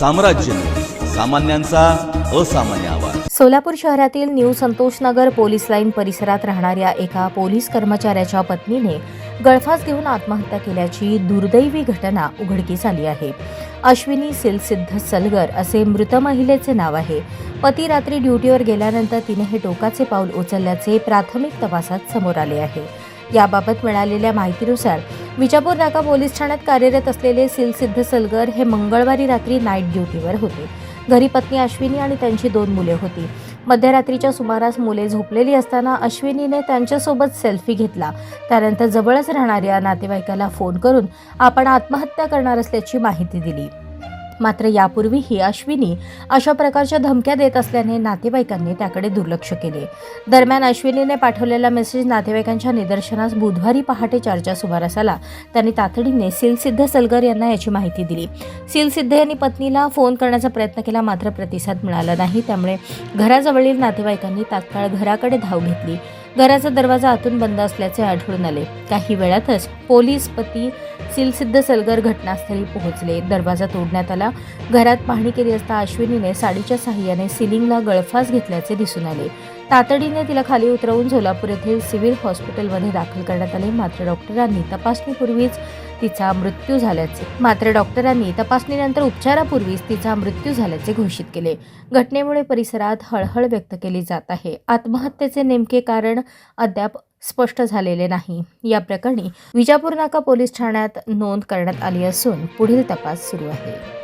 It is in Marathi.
साम्राज्य. सामान्यांचा असामान्य आवाज. सोलापूर शहरातील न्यू संतोषनगर पोलीस लाईन परिसरात राहणाऱ्या एका पोलीस कर्मचाऱ्याच्या पत्नीने गळफास घेऊन आत्महत्या केल्याची दुर्दैवी घटना उघडकीस आली आहे. अश्विनी सिलसिद्ध सलगर असे मृत महिलेचे नाव आहे. पती रात्री ड्युटीवर गेल्यानंतर तिने हे टोकाचे पाऊल उचलल्याचे प्राथमिक तपासात समोर आले आहे. याबाबत मिळालेल्या माहितीनुसार विजापूर नाका पोलीस ठाण्यात कार्यरत असलेले सिलसिद्ध सलगर हे मंगळवारी रात्री नाईट ड्युटीवर होते. घरी पत्नी अश्विनी आणि त्यांची दोन मुले होती. मध्यरात्रीच्या सुमारास मुले झोपलेली असताना अश्विनीने त्यांच्यासोबत सेल्फी घेतला. त्यानंतर जवळच राहणाऱ्या नातेवाईकाला फोन करून आपण आत्महत्या करणार असल्याची माहिती दिली. मात्र यापूर्वीही अश्विनी अशा प्रकारच्या धमक्या देत असल्याने नातेवाईकांनी त्याकडे दुर्लक्ष केले. दरम्यान अश्विनीने पाठवलेला मेसेज नातेवाईकांच्या निदर्शनास बुधवारी पहाटे चारच्या सुमारास आला. त्यांनी तातडीने सिलसिद्ध सलगर यांना याची माहिती दिली. सिलसिद्ध यांनी पत्नीला फोन करण्याचा प्रयत्न केला मात्र प्रतिसाद मिळाला नाही. त्यामुळे घराजवळील नातेवाईकांनी तात्काळ घराकडे धाव घेतली. घराचा दरवाजा आतून बंद असल्याचे आढळून आले. काही वेळातच पोलीस पती सिलसिद्ध सलगर घटनास्थळी पोहोचले. दरवाजा तोडण्यात आला. घरात पाहणी केली असता अश्विनीने साडीच्या सहाय्याने सिलिंगला गळफास घेतल्याचे दिसून आले. तातडीने तिला खाली उतरवून सोलापूर येथील सिव्हिल हॉस्पिटलमध्ये दाखल करण्यात आले. मात्र डॉक्टरांनी तपासणीपूर्वीच तिचा मृत्यू झाल्याचे. मात्र डॉक्टरांनी तपासणीनंतर उपचारापूर्वीच तिचा मृत्यू झाल्याचे घोषित केले. घटनेमुळे परिसरात हळहळ व्यक्त केली जात आहे. आत्महत्येचे नेमके कारण अद्याप स्पष्ट झालेले नाही. या प्रकरणी विजापूर नाका पोलीस ठाण्यात नोंद करण्यात आली असून पुढील तपास सुरू आहे.